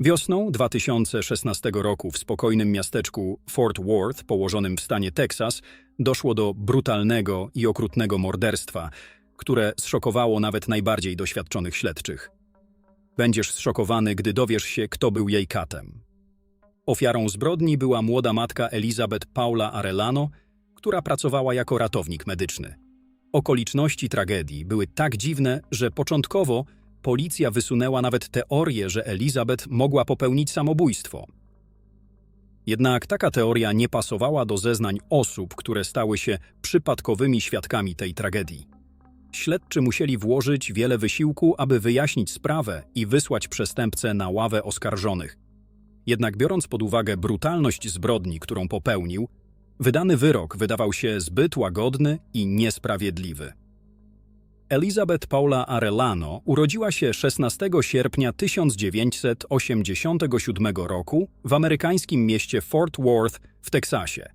Wiosną 2016 roku w spokojnym miasteczku Fort Worth, położonym w stanie Teksas, doszło do brutalnego i okrutnego morderstwa, które zszokowało nawet najbardziej doświadczonych śledczych. Będziesz zszokowany, gdy dowiesz się, kto był jej katem. Ofiarą zbrodni była młoda matka Elizabeth Paula Arellano, która pracowała jako ratownik medyczny. Okoliczności tragedii były tak dziwne, że początkowo policja wysunęła nawet teorię, że Elizabeth mogła popełnić samobójstwo. Jednak taka teoria nie pasowała do zeznań osób, które stały się przypadkowymi świadkami tej tragedii. Śledczy musieli włożyć wiele wysiłku, aby wyjaśnić sprawę i wysłać przestępcę na ławę oskarżonych. Jednak biorąc pod uwagę brutalność zbrodni, którą popełnił, wydany wyrok wydawał się zbyt łagodny i niesprawiedliwy. Elizabeth Paula Arellano urodziła się 16 sierpnia 1987 roku w amerykańskim mieście Fort Worth w Teksasie.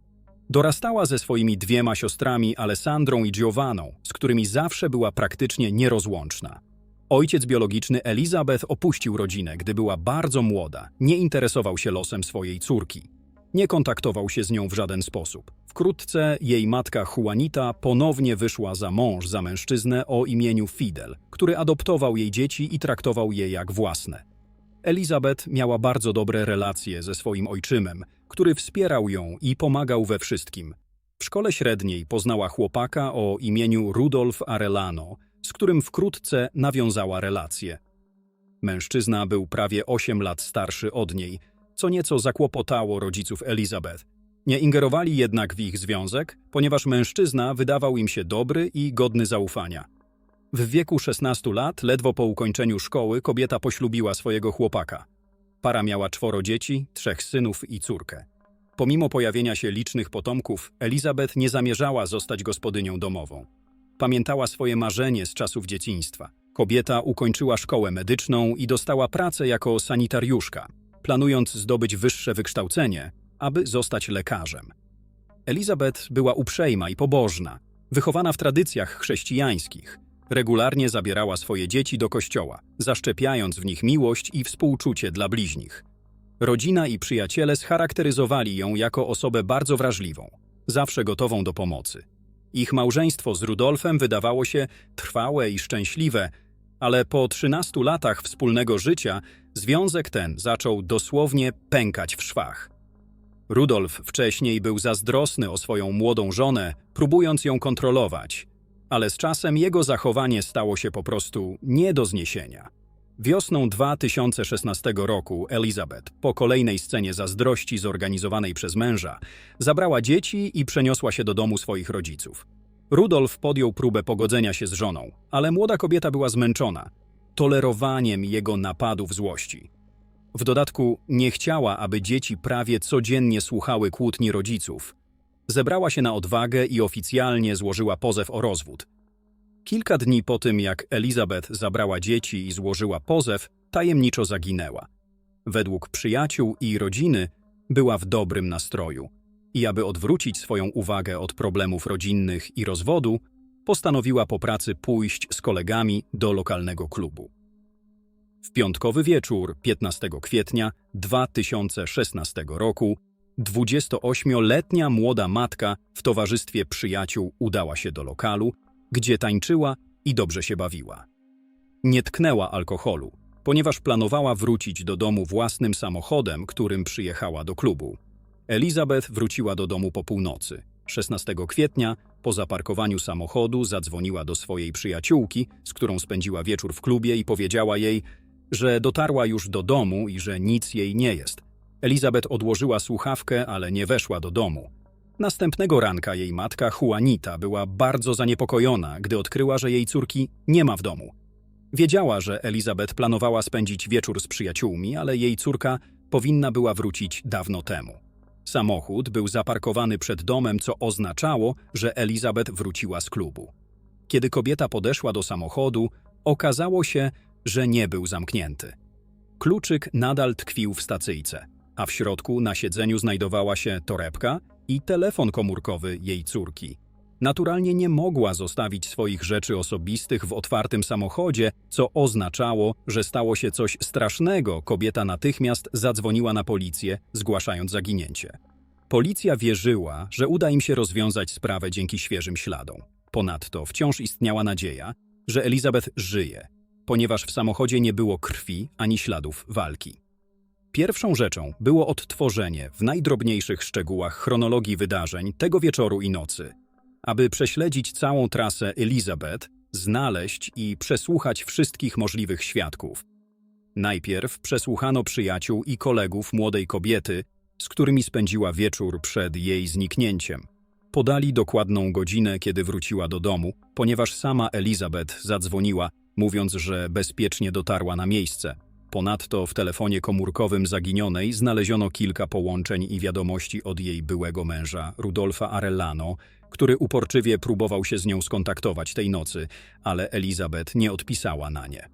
Dorastała ze swoimi dwiema siostrami Alessandrą i Giovanną, z którymi zawsze była praktycznie nierozłączna. Ojciec biologiczny Elizabeth opuścił rodzinę, gdy była bardzo młoda, nie interesował się losem swojej córki. Nie kontaktował się z nią w żaden sposób. Wkrótce jej matka Juanita ponownie wyszła za mąż za mężczyznę o imieniu Fidel, który adoptował jej dzieci i traktował je jak własne. Elizabeth miała bardzo dobre relacje ze swoim ojczymem, który wspierał ją i pomagał we wszystkim. W szkole średniej poznała chłopaka o imieniu Rudolf Arellano, z którym wkrótce nawiązała relacje. Mężczyzna był prawie 8 lat starszy od niej, co nieco zakłopotało rodziców Elizabeth. Nie ingerowali jednak w ich związek, ponieważ mężczyzna wydawał im się dobry i godny zaufania. W wieku 16 lat, ledwo po ukończeniu szkoły, kobieta poślubiła swojego chłopaka. Para miała czworo dzieci, trzech synów i córkę. Pomimo pojawienia się licznych potomków, Elizabeth nie zamierzała zostać gospodynią domową. Pamiętała swoje marzenie z czasów dzieciństwa. Kobieta ukończyła szkołę medyczną i dostała pracę jako sanitariuszka, planując zdobyć wyższe wykształcenie, aby zostać lekarzem. Elizabeth była uprzejma i pobożna, wychowana w tradycjach chrześcijańskich. Regularnie zabierała swoje dzieci do kościoła, zaszczepiając w nich miłość i współczucie dla bliźnich. Rodzina i przyjaciele scharakteryzowali ją jako osobę bardzo wrażliwą, zawsze gotową do pomocy. Ich małżeństwo z Rudolfem wydawało się trwałe i szczęśliwe, ale po 13 latach wspólnego życia związek ten zaczął dosłownie pękać w szwach. Rudolf wcześniej był zazdrosny o swoją młodą żonę, próbując ją kontrolować, ale z czasem jego zachowanie stało się po prostu nie do zniesienia. Wiosną 2016 roku Elizabeth, po kolejnej scenie zazdrości zorganizowanej przez męża, zabrała dzieci i przeniosła się do domu swoich rodziców. Rudolf podjął próbę pogodzenia się z żoną, ale młoda kobieta była zmęczona tolerowaniem jego napadów złości. W dodatku nie chciała, aby dzieci prawie codziennie słuchały kłótni rodziców. Zebrała się na odwagę i oficjalnie złożyła pozew o rozwód. Kilka dni po tym, jak Elizabeth zabrała dzieci i złożyła pozew, tajemniczo zaginęła. Według przyjaciół i rodziny była w dobrym nastroju i aby odwrócić swoją uwagę od problemów rodzinnych i rozwodu, postanowiła po pracy pójść z kolegami do lokalnego klubu. W piątkowy wieczór 15 kwietnia 2016 roku 28-letnia młoda matka w towarzystwie przyjaciół udała się do lokalu, gdzie tańczyła i dobrze się bawiła. Nie tknęła alkoholu, ponieważ planowała wrócić do domu własnym samochodem, którym przyjechała do klubu. Elizabeth wróciła do domu po północy. 16 kwietnia, po zaparkowaniu samochodu, zadzwoniła do swojej przyjaciółki, z którą spędziła wieczór w klubie i powiedziała jej, że dotarła już do domu i że nic jej nie jest. Elizabeth odłożyła słuchawkę, ale nie weszła do domu. Następnego ranka jej matka Juanita była bardzo zaniepokojona, gdy odkryła, że jej córki nie ma w domu. Wiedziała, że Elizabeth planowała spędzić wieczór z przyjaciółmi, ale jej córka powinna była wrócić dawno temu. Samochód był zaparkowany przed domem, co oznaczało, że Elizabeth wróciła z klubu. Kiedy kobieta podeszła do samochodu, okazało się, że nie był zamknięty. Kluczyk nadal tkwił w stacyjce, a w środku na siedzeniu znajdowała się torebka i telefon komórkowy jej córki. Naturalnie nie mogła zostawić swoich rzeczy osobistych w otwartym samochodzie, co oznaczało, że stało się coś strasznego. Kobieta natychmiast zadzwoniła na policję, zgłaszając zaginięcie. Policja wierzyła, że uda im się rozwiązać sprawę dzięki świeżym śladom. Ponadto wciąż istniała nadzieja, że Elizabeth żyje, ponieważ w samochodzie nie było krwi ani śladów walki. Pierwszą rzeczą było odtworzenie w najdrobniejszych szczegółach chronologii wydarzeń tego wieczoru i nocy. Aby prześledzić całą trasę Elizabeth, znaleźć i przesłuchać wszystkich możliwych świadków. Najpierw przesłuchano przyjaciół i kolegów młodej kobiety, z którymi spędziła wieczór przed jej zniknięciem. Podali dokładną godzinę, kiedy wróciła do domu, ponieważ sama Elizabeth zadzwoniła, mówiąc, że bezpiecznie dotarła na miejsce. Ponadto w telefonie komórkowym zaginionej znaleziono kilka połączeń i wiadomości od jej byłego męża, Rudolfa Arellano, który uporczywie próbował się z nią skontaktować tej nocy, ale Elizabeth nie odpisała na nie.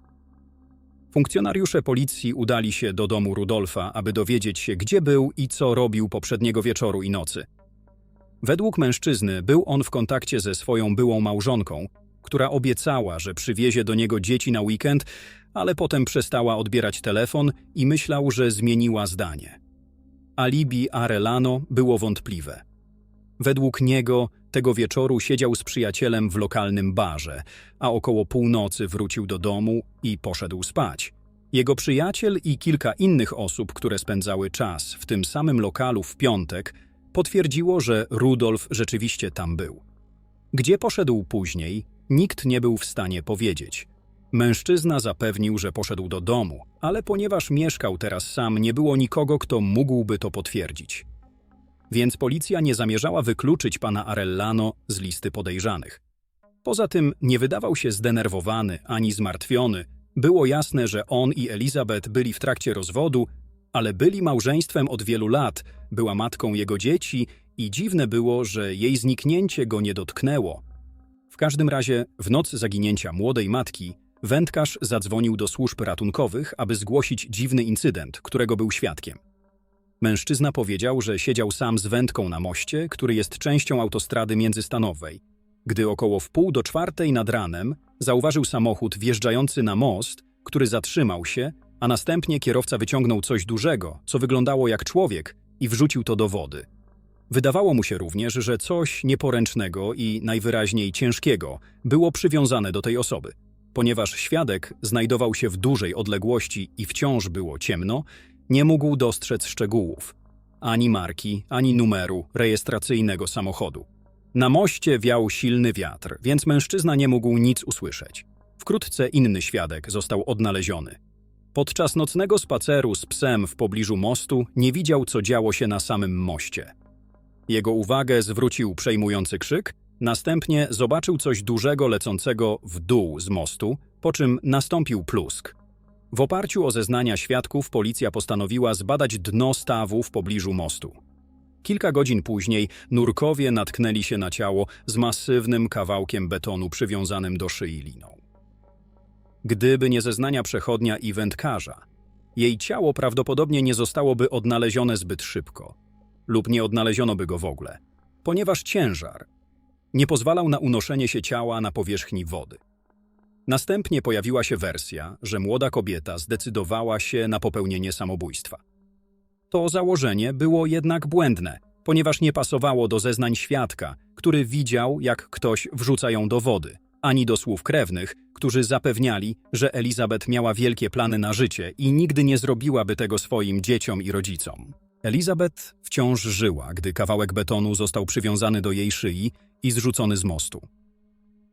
Funkcjonariusze policji udali się do domu Rudolfa, aby dowiedzieć się, gdzie był i co robił poprzedniego wieczoru i nocy. Według mężczyzny był on w kontakcie ze swoją byłą małżonką, która obiecała, że przywiezie do niego dzieci na weekend, ale potem przestała odbierać telefon i myślał, że zmieniła zdanie. Alibi Arellano było wątpliwe. Według niego tego wieczoru siedział z przyjacielem w lokalnym barze, a około północy wrócił do domu i poszedł spać. Jego przyjaciel i kilka innych osób, które spędzały czas w tym samym lokalu w piątek, potwierdziło, że Rudolf rzeczywiście tam był. Gdzie poszedł później, nikt nie był w stanie powiedzieć. Mężczyzna zapewnił, że poszedł do domu, ale ponieważ mieszkał teraz sam, nie było nikogo, kto mógłby to potwierdzić. Więc policja nie zamierzała wykluczyć pana Arellano z listy podejrzanych. Poza tym nie wydawał się zdenerwowany ani zmartwiony. Było jasne, że on i Elizabeth byli w trakcie rozwodu, ale byli małżeństwem od wielu lat, była matką jego dzieci i dziwne było, że jej zniknięcie go nie dotknęło. W każdym razie, w noc zaginięcia młodej matki, wędkarz zadzwonił do służb ratunkowych, aby zgłosić dziwny incydent, którego był świadkiem. Mężczyzna powiedział, że siedział sam z wędką na moście, który jest częścią autostrady międzystanowej. Gdy około wpół do czwartej nad ranem zauważył samochód wjeżdżający na most, który zatrzymał się, a następnie kierowca wyciągnął coś dużego, co wyglądało jak człowiek, i wrzucił to do wody. Wydawało mu się również, że coś nieporęcznego i najwyraźniej ciężkiego było przywiązane do tej osoby. Ponieważ świadek znajdował się w dużej odległości i wciąż było ciemno, nie mógł dostrzec szczegółów ani marki, ani numeru rejestracyjnego samochodu. Na moście wiał silny wiatr, więc mężczyzna nie mógł nic usłyszeć. Wkrótce inny świadek został odnaleziony. Podczas nocnego spaceru z psem w pobliżu mostu nie widział, co działo się na samym moście. Jego uwagę zwrócił przejmujący krzyk, następnie zobaczył coś dużego lecącego w dół z mostu, po czym nastąpił plusk. W oparciu o zeznania świadków policja postanowiła zbadać dno stawu w pobliżu mostu. Kilka godzin później nurkowie natknęli się na ciało z masywnym kawałkiem betonu przywiązanym do szyi liną. Gdyby nie zeznania przechodnia i wędkarza, jej ciało prawdopodobnie nie zostałoby odnalezione zbyt szybko, lub nie odnaleziono by go w ogóle, ponieważ ciężar nie pozwalał na unoszenie się ciała na powierzchni wody. Następnie pojawiła się wersja, że młoda kobieta zdecydowała się na popełnienie samobójstwa. To założenie było jednak błędne, ponieważ nie pasowało do zeznań świadka, który widział, jak ktoś wrzuca ją do wody, ani do słów krewnych, którzy zapewniali, że Elizabeth miała wielkie plany na życie i nigdy nie zrobiłaby tego swoim dzieciom i rodzicom. Elizabeth wciąż żyła, gdy kawałek betonu został przywiązany do jej szyi i zrzucony z mostu.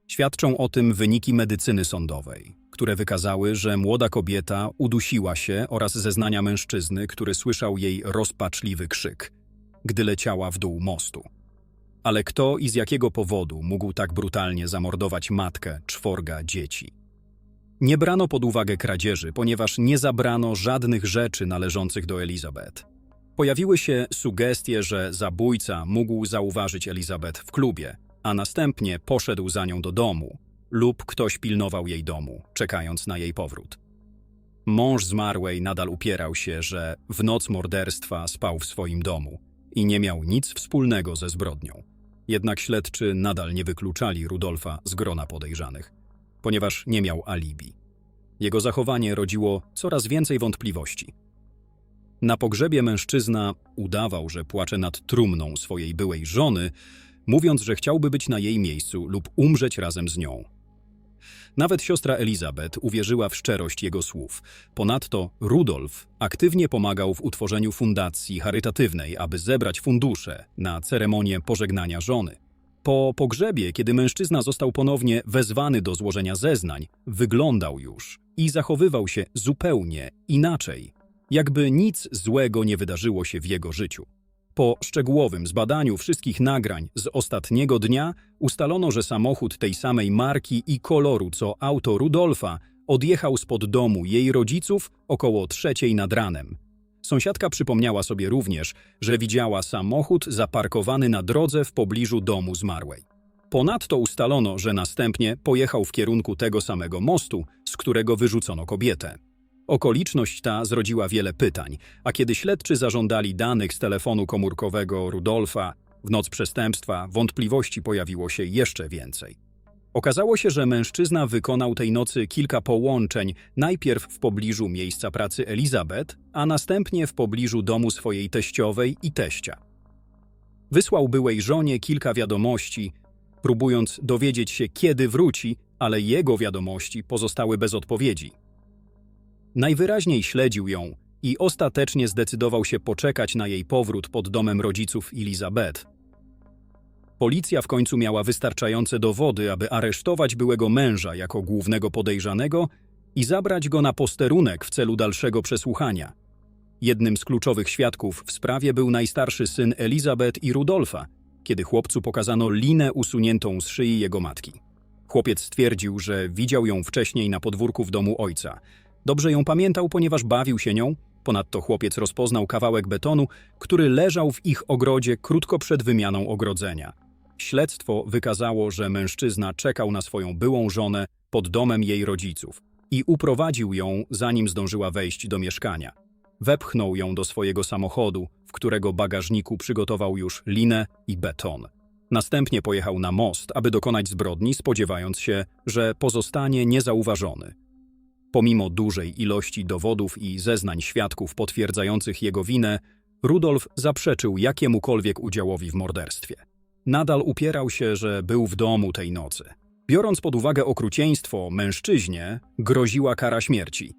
Świadczą o tym wyniki medycyny sądowej, które wykazały, że młoda kobieta udusiła się oraz zeznania mężczyzny, który słyszał jej rozpaczliwy krzyk, gdy leciała w dół mostu. Ale kto i z jakiego powodu mógł tak brutalnie zamordować matkę czworga dzieci? Nie brano pod uwagę kradzieży, ponieważ nie zabrano żadnych rzeczy należących do Elizabeth. Pojawiły się sugestie, że zabójca mógł zauważyć Elizabeth w klubie, a następnie poszedł za nią do domu, lub ktoś pilnował jej domu, czekając na jej powrót. Mąż zmarłej nadal upierał się, że w noc morderstwa spał w swoim domu i nie miał nic wspólnego ze zbrodnią. Jednak śledczy nadal nie wykluczali Rudolfa z grona podejrzanych, ponieważ nie miał alibi. Jego zachowanie rodziło coraz więcej wątpliwości. Na pogrzebie mężczyzna udawał, że płacze nad trumną swojej byłej żony, mówiąc, że chciałby być na jej miejscu lub umrzeć razem z nią. Nawet siostra Elizabeth uwierzyła w szczerość jego słów. Ponadto Rudolf aktywnie pomagał w utworzeniu fundacji charytatywnej, aby zebrać fundusze na ceremonię pożegnania żony. Po pogrzebie, kiedy mężczyzna został ponownie wezwany do złożenia zeznań, wyglądał już i zachowywał się zupełnie inaczej, jakby nic złego nie wydarzyło się w jego życiu. Po szczegółowym zbadaniu wszystkich nagrań z ostatniego dnia ustalono, że samochód tej samej marki i koloru co auto Rudolfa odjechał spod domu jej rodziców około trzeciej nad ranem. Sąsiadka przypomniała sobie również, że widziała samochód zaparkowany na drodze w pobliżu domu zmarłej. Ponadto ustalono, że następnie pojechał w kierunku tego samego mostu, z którego wyrzucono kobietę. Okoliczność ta zrodziła wiele pytań, a kiedy śledczy zażądali danych z telefonu komórkowego Rudolfa w noc przestępstwa, wątpliwości pojawiło się jeszcze więcej. Okazało się, że mężczyzna wykonał tej nocy kilka połączeń, najpierw w pobliżu miejsca pracy Elizabeth, a następnie w pobliżu domu swojej teściowej i teścia. Wysłał byłej żonie kilka wiadomości, próbując dowiedzieć się, kiedy wróci, ale jego wiadomości pozostały bez odpowiedzi. Najwyraźniej śledził ją i ostatecznie zdecydował się poczekać na jej powrót pod domem rodziców Elizabeth. Policja w końcu miała wystarczające dowody, aby aresztować byłego męża jako głównego podejrzanego i zabrać go na posterunek w celu dalszego przesłuchania. Jednym z kluczowych świadków w sprawie był najstarszy syn Elizabeth i Rudolfa, kiedy chłopcu pokazano linę usuniętą z szyi jego matki. Chłopiec stwierdził, że widział ją wcześniej na podwórku w domu ojca – Dobrze ją pamiętał, ponieważ bawił się nią. Ponadto chłopiec rozpoznał kawałek betonu, który leżał w ich ogrodzie krótko przed wymianą ogrodzenia. Śledztwo wykazało, że mężczyzna czekał na swoją byłą żonę pod domem jej rodziców i uprowadził ją, zanim zdążyła wejść do mieszkania. Wepchnął ją do swojego samochodu, w którego bagażniku przygotował już linę i beton. Następnie pojechał na most, aby dokonać zbrodni, spodziewając się, że pozostanie niezauważony. Pomimo dużej ilości dowodów i zeznań świadków potwierdzających jego winę, Rudolf zaprzeczył jakiemukolwiek udziałowi w morderstwie. Nadal upierał się, że był w domu tej nocy. Biorąc pod uwagę okrucieństwo, mężczyźnie groziła kara śmierci.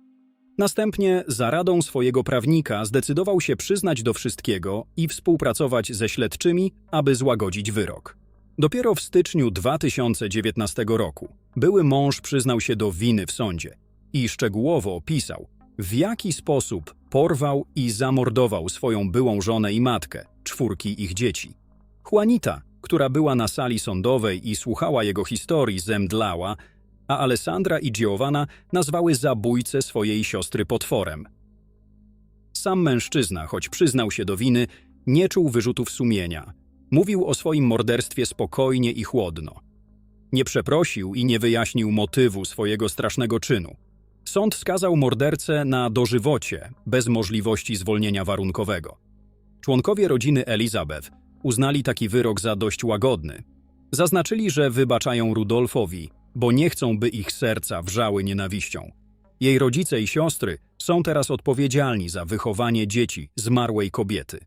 Następnie, za radą swojego prawnika, zdecydował się przyznać do wszystkiego i współpracować ze śledczymi, aby złagodzić wyrok. Dopiero w styczniu 2019 roku były mąż przyznał się do winy w sądzie i szczegółowo opisał, w jaki sposób porwał i zamordował swoją byłą żonę i matkę, czwórki ich dzieci. Juanita, która była na sali sądowej i słuchała jego historii, zemdlała, a Alessandra i Giovanna nazwały zabójcę swojej siostry potworem. Sam mężczyzna, choć przyznał się do winy, nie czuł wyrzutów sumienia. Mówił o swoim morderstwie spokojnie i chłodno. Nie przeprosił i nie wyjaśnił motywu swojego strasznego czynu. Sąd skazał mordercę na dożywocie, bez możliwości zwolnienia warunkowego. Członkowie rodziny Elizabeth uznali taki wyrok za dość łagodny. Zaznaczyli, że wybaczają Rudolfowi, bo nie chcą, by ich serca wrzały nienawiścią. Jej rodzice i siostry są teraz odpowiedzialni za wychowanie dzieci zmarłej kobiety.